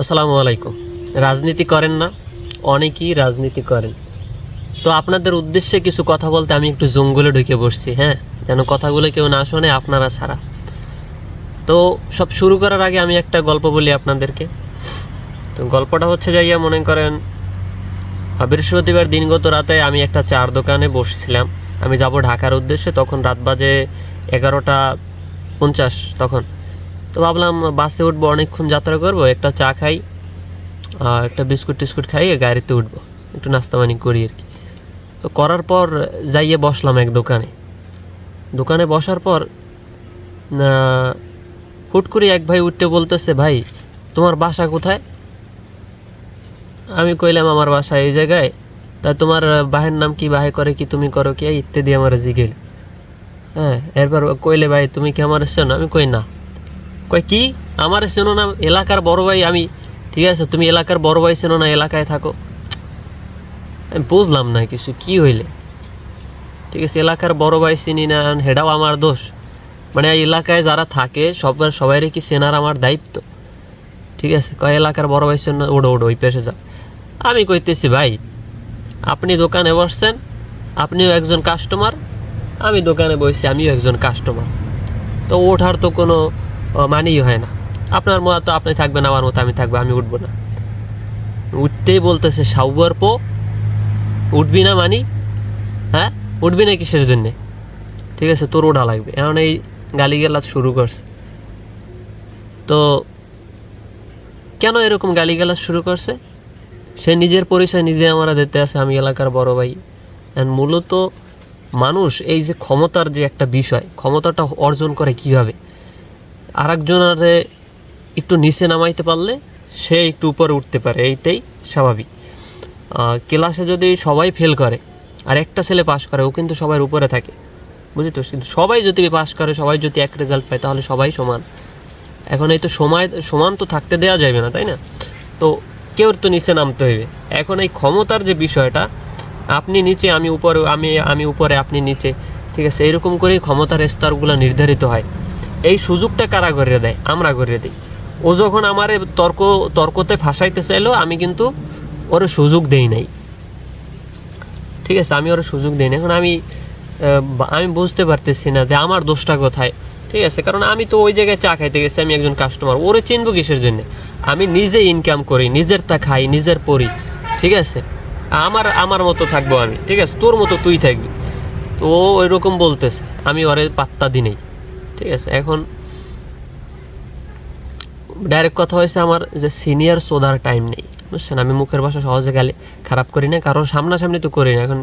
আসসালামু আলাইকুম। রাজনীতি করেন না, অনেকেই রাজনীতি করেন। তো আপনাদের উদ্দেশ্যে কিছু কথা বলতে আমি একটু জঙ্গলে ঢুকে বসছি হ্যাঁ? যেন কথাগুলো কেউ না শোনে, আপনারা ছাড়া। তো সব শুরু করার আগে আমি একটা গল্প বলি আপনাদেরকে। তো গল্পটা হচ্ছে যাইয়া মনে করেন, বৃহস্পতিবার দিনগত রাতে আমি একটা চার দোকানে বসছিলাম। আমি যাব ঢাকার উদ্দেশ্যে, তখন রাত বাজে এগারোটা পঞ্চাশ তখন। তো ভাবলাম বাসে উঠবো, অনেকক্ষণ যাত্রা করব, একটা চা খাই, আর একটা বিস্কুট টিস্কুট খাইয়ে গাড়িতে উঠবো, একটু নাস্তা পানি করি আর কি। তো করার পর যাইয়ে বসলাম এক দোকানে। দোকানে বসার পর হুট করে এক ভাই উঠতে বলতেছে, ভাই, তোমার বাসা কোথায়? আমি কইলাম, আমার বাসা এই জায়গায়। তা তোমার বাহের নাম কি, বাহে করে কি, তুমি করো কি? ইত্যাদি আমার জিগেল। হ্যাঁ এরপর কইলে, ভাই, তুমি কি আমার এসছো? না আমি কই, না। কই কি? আমার চেনো না এলাকার বড় ভাই, আমি ঠিক আছে, তুমি এলাকার বড় ভাই চেনো না, এলাকায় থাকো। আমি বুঝলাম না কিছু, কি হইলে? ঠিক আছে, এলাকার বড় ভাই চিনি না হেডাও আমার দোষ। মানে এলাকায় যারা থাকে, সবার সবাইরই কি চেনার আমার দায়িত্ব? ঠিক আছে, কয়, এলাকার বড় ভাই চেন ওডো ওডো ওই পেশে যা। আমি কইতেছি, ভাই, আপনি দোকানে বসছেন, আপনিও একজন কাস্টমার আমি দোকানে বসছি, আমিও একজন কাস্টমার তো ওঠার তো কোনো মানেই হয় না। আপনার মতো আপনি থাকবেন, আমার মতো আমি থাকব, আমি উঠবো না। উঠতেই বলতেছে সাউয়ার পো, উঠবি না মানি? হ্যাঁ? উঠবি না কিসের জন্যে? ঠিক আছে, তোর ওঠা লাগবে। এখন এই গালিগালাজ শুরু করছে। তো কেন এরকম গালিগালাজ শুরু করছে? সে নিজের পরিচয় নিজে আমরা দিতে আছে, আমি এলাকার বড় ভাই। And মূলত মানুষ এই যে ক্ষমতার যে একটা বিষয়, ক্ষমতাটা অর্জন করে কীভাবে? আর একজনারে একটু নিচে নামাইতে পারলে সে একটু উপরে উঠতে পারে, এইটাই স্বাভাবিক। ক্লাসে যদি সবাই ফেল করে, আর একটা ছেলে পাশ করে, ও কিন্তু সবার উপরে থাকে। বুঝলি তো কিন্তু সবাই যদি পাশ করে, সবাই যদি এক রেজাল্ট পায়, তাহলে সবাই সমান। এখন এই তো সময়, সমান তো থাকতে দেওয়া যাবে না, তাই না? তো কেউ তো নিচে নামতে হইবে। এখন এই ক্ষমতার যে বিষয়টা, আপনি নিচে, আমি উপরে, আমি আমি উপরে, আপনি নিচে, ঠিক আছে? এরকম করেই ক্ষমতার স্তরগুলো নির্ধারিত হয়। এই সুযোগটা কারা করে দেয়? আমরা করে দিই। ও যখন আমার তর্ক, তর্কতে ফাঁসাইতে চাইলো, আমি কিন্তু ওর সুযোগ দেই নাই। ঠিক আছে, আমি ওর সুযোগ দিই না এখন আমি আমি বুঝতে পারতেছি না যে আমার দোষটা কোথায়। ঠিক আছে, কারণ আমি তো ওই জায়গায় চা খাইতে গেছি, আমি একজন কাস্টমার ওরে চিনবো কিসের জন্য? আমি নিজে ইনকাম করি, নিজের তা খাই, নিজের পড়ি। ঠিক আছে? আমার আমার মতো থাকব আমি। ঠিক আছে? তোর মতো তুই থাকবি। তো ও ওইরকম বলতেছে, আমি ওরে পাত্তা দিই নেই। ঠিক আছে, এখন ডাইরেক্ট কথা হয়েছে আমার যে সিনিয়র সোদার টাইম নেই, বুঝছেন? আমি মুখের ভাষা সহজে গালে, খারাপ করি না, কারণ সামনাসামনি তো করি না, এখন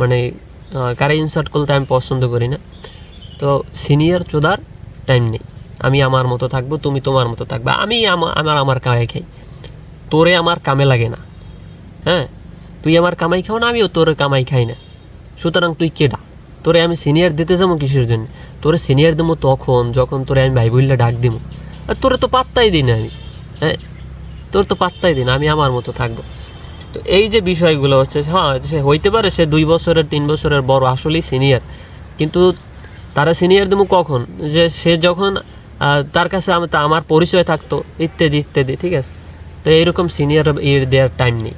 মানে কারে ইনসার্ট করতে আমি পছন্দ করি না। তো সিনিয়র চোদার টাইম নেই, আমি আমার মতো থাকব, তুমি তোমার মতো থাকবে আমি, আমার আমার কামাই খাই। তোরে আমার কামে লাগে না হ্যাঁ? তুই আমার কামাই খাও না, আমিও তোর কামাই খাই না। সুতরাং তুই কেডা? তোরে আমি সিনিয়র দিতে যাব কিসের জন্য? তোরে সিনিয়র দেবো তখন, যখন তোরে আমি ভাই বললে ডাক দিব আর তোরে তো পাত্তাই দিই না আমি হ্যাঁ? তোর তো পাত্তাই দিন আমি আমার মতো থাকব। তো এই যে বিষয়গুলো হচ্ছে হ্যাঁ সে হইতে পারে সে দুই বছরের, তিন বছরের বড়, আসলেই সিনিয়র কিন্তু তারা সিনিয়র দেবো কখন? যে সে যখন তার কাছে আমার পরিচয় থাকতো, ইত্যাদি ইত্যাদি, ঠিক আছে? তো এইরকম সিনিয়র এর দেওয়ার টাইম নেই।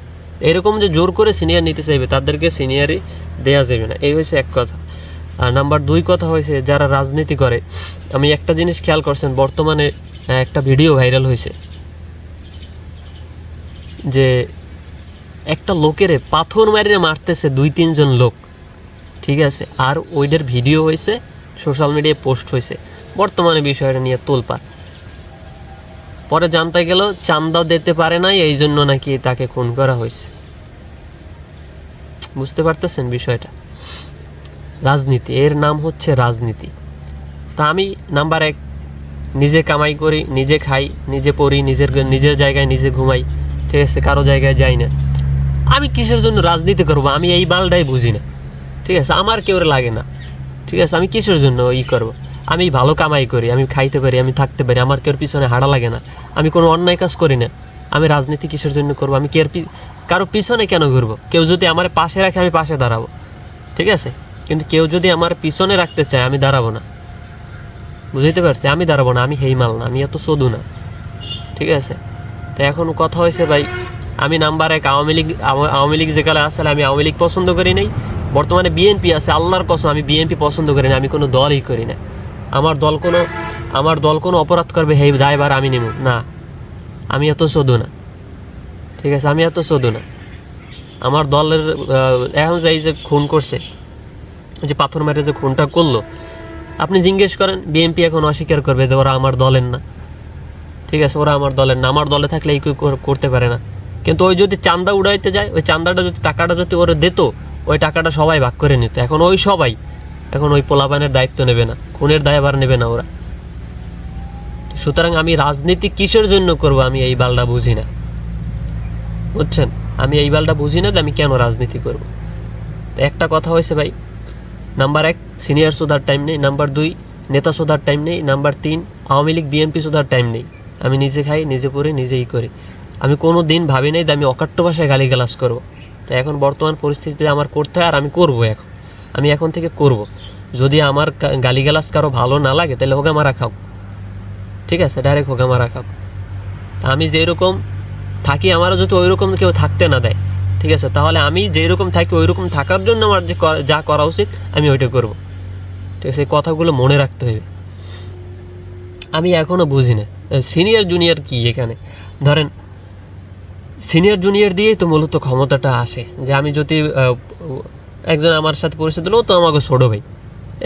এরকম যে জোর করে সিনিয়র নিতে চাইবে, তাদেরকে সিনিয়রই দেওয়া যাবে না। এই হয়েছে এক কথা। আর নাম্বার দুই কথা হয়েছে, যারা রাজনীতি করে, আমি একটা জিনিস খেয়াল করছেন, বর্তমানে একটা ভিডিও ভাইরাল হয়েছে। যে একটা লোকেরে পাথর মারিয়ে মারতেছে দুই, তিনজন লোক, ঠিক আছে? আর ওইটার ভিডিও হয়েছে, সোশ্যাল মিডিয়ায় পোস্ট হয়েছে, বর্তমানে বিষয়টা নিয়ে তোলপাড়। পরে জানতে গেল, চান্দা দিতে পারে নাই এই জন্য নাকি তাকে খুন করা হয়েছে। বুঝতে পারতেছেন বিষয়টা? রাজনীতি, এর নাম হচ্ছে রাজনীতি। তা আমি নাম্বার এক, নিজে কামাই করি, নিজে খাই, নিজে পড়ি, নিজের নিজের জায়গায় নিজে ঘুমাই, ঠিক আছে, কারও জায়গায় যাই না। আমি কিসের জন্য রাজনীতি করব? আমি এই বালটাই বুঝি না। ঠিক আছে, আমার কেউ লাগে না। ঠিক আছে, আমি কিসের জন্য ই করব? আমি ভালো কামাই করি, আমি খাইতে পারি, আমি থাকতে পারি, আমার কেউ পিছনে হাড়া লাগে না। আমি কোনো অন্যায় কাজ করি না। আমি রাজনীতি কিসের জন্য করব? আমি কেউ কারও পিছনে কেন ঘুরবো? কেউ যদি আমার পাশে রাখে, আমি পাশে দাঁড়াবো। ঠিক আছে? কিন্তু কেউ যদি আমার পিছনে রাখতে চায়, আমি দাঁড়াবো না। বুঝতে পারছি? আমি দাঁড়াবো না, আমি হেই মাল না, আমি এত সদু না। ঠিক আছে? তো এখন কথা হয়েছে ভাই, আমি নাম্বার এক আওয়ামী লীগ আওয়ামী লীগ যেকালে আসলে আমি আওয়ামী লীগ পছন্দ করি নাই। বর্তমানে বিএনপি আছে, আল্লাহর কসম, আমি বিএনপি পছন্দ করি না, আমি কোনো দলই করি না। আমার দল কোনো, আমার দল কোনো অপরাধ করবে, হেই দায়বার আমি নেব না, আমি এত শোধু না। ঠিক আছে? আমি এত শোধু না। আমার দলের এখন যে খুন করছে যে পাথর মেরে যে খুনটা করল, আপনি জিজ্ঞেস করেন, বিএনপি এখন অস্বীকার করবে যে ওরা আমার দলের না। ঠিক আছে, ওরা আমার দলের না। আমার দলে থাকলে এই করতে পারে না। কিন্তু ওই যদি চান্দা উড়াইতে যায়, ওই চান্দাটা যদি, টাকাটা যদি ওরা দিত, ওই টাকাটা সবাই ভাগ করে নিত। এখন ওই সবাই, এখন ওই পোলাপানের দায়িত্ব নেবে না, খুনের দায়ভার নেবে না ওরা। সুতরাং আমি রাজনীতি কিসের জন্য করব, আমি এই বালটা বুঝি না। বুঝছেন? আমি এই বালটা বুঝি না যে আমি কেন রাজনীতি করব। একটা কথা হয়েছে ভাই নাম্বার এক, সিনিয়র সুদার টাইম নেই। নাম্বার দুই, নেতা সুদার টাইম নেই। নাম্বার তিন, আওয়ামী লীগ বিএনপি সুদার টাইম নেই। আমি নিজে খাই, নিজে পড়ি, নিজেই করি। আমি কোনো দিন ভাবি নাই যে আমি অকাট্য ভাষায় গালিগালাজ করব। তো এখন বর্তমান পরিস্থিতিতে আমার করতে হয় আর আমি করব এখন। আমি এখন থেকে করব। যদি আমার গালিগালাজ কারও ভালো না লাগে, তাহলে হোগা মারা খাও ঠিক আছে? ডাইরেক্ট হোগা মারা খাও তা আমি যেরকম থাকি, আমারও যদি ওই রকম কেউ থাকতে না দেয় ঠিক আছে, তাহলে আমি যেই রকম থাকি ওই রকম থাকার জন্য আমার যে যা করা উচিত, আমি ওইটা করব। ঠিক আছে কথাগুলো মনে রাখতে হবে। আমি এখনও বুঝি না। সিনিয়র জুনিয়র কি এখানে? ধরেন সিনিয়র জুনিয়র দিয়েই তো মূলত ক্ষমতাটা আসে। যে আমি যদি একজন আমার সাথে পরিচিত হলো তো আমাকে ছোটো ভাই।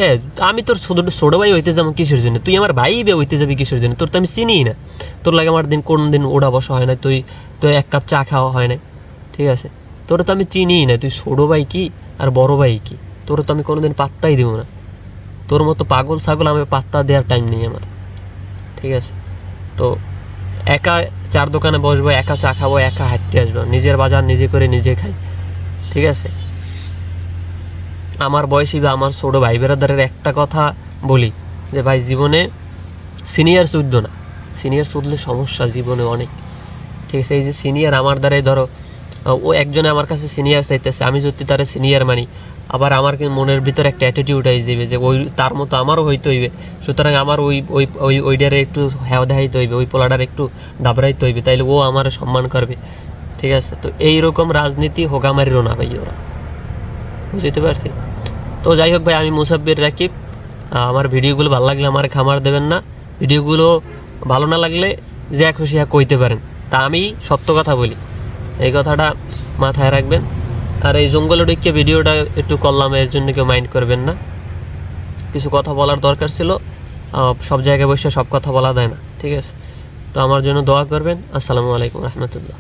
এ, আমি তোর ছোট, ছোটো ভাই হইতে যাব কিসের জন্য? তুই আমার ভাই বে হইতে যাবি কিসের জন্য? তোর তো আমি চিনিই না। তোর লাগে আমার দিন কোন দিন ওড়া বসা হয় না, তুই তো এক কাপ চা খাওয়া হয় না। ঠিক আছে? তোর তো আমি চিনিই না, তুই ছোটো ভাই কি আর বড় ভাই কি? তোর তো আমি কোনোদিন পাত্তাই দিব না। তোর মতো পাগল ছাগল আমি পাত্তা দেওয়ার টাইম নেই আমার। ঠিক আছে? তো একা চার দোকানে বসবো, একা চা খাব, একা হাঁটতে আসব, নিজের বাজার নিজে করে নিজে খাই। ঠিক আছে? আমার বয়সী বা আমার ছোটো ভাই বেরাদারের একটা কথা বলি, যে ভাই, জীবনে সিনিয়র শুদ্ধ না। সিনিয়র শুধলে সমস্যা জীবনে অনেক। ঠিক আছে? এই যে সিনিয়র আমার দ্বারাই ধরো ও একজনে আমার কাছে সিনিয়র চাইতেছে, আমি যদি তারা সিনিয়র মানি, আবার আমার মনের ভিতরে একটা অ্যাটিটিউড আই যাবে যে ওই তার মতো আমারও হইতে হইবে। সুতরাং আমার ওই ওই ওই ওইটারে একটু হ্যাও দেখাইতে হইবে, ওই পোলাটার একটু দাবড়াইতে হইবে, তাইলে ও আমার সম্মান করবে। ঠিক আছে? তো এইরকম রাজনীতি হোগামারিরও না ভাই ওরা। বুঝতে পারছি? তো যাই হোক ভাই, আমি মুসাব্বির রাকিব। আমার ভিডিওগুলো ভালো লাগলে আমার খামার দেবেন না। ভিডিওগুলো ভালো না লাগলে যে খুশি হ্যাঁ কইতে পারেন। তা আমি সত্য কথা বলি। এই কথাটা মাথায় রাখবেন। আর এই জঙ্গল ঢুকিয়ে ভিডিওটা একটু করলাম, এর জন্য কেউ মাইন্ড করবেন না। কিছু কথা বলার দরকার ছিল সব জায়গায় বসে সব কথা বলা দেয় না, ঠিক আছে? তো আমার জন্য দোয়া করবেন। আসসালামু আলাইকুম রহমতুল্লাহ।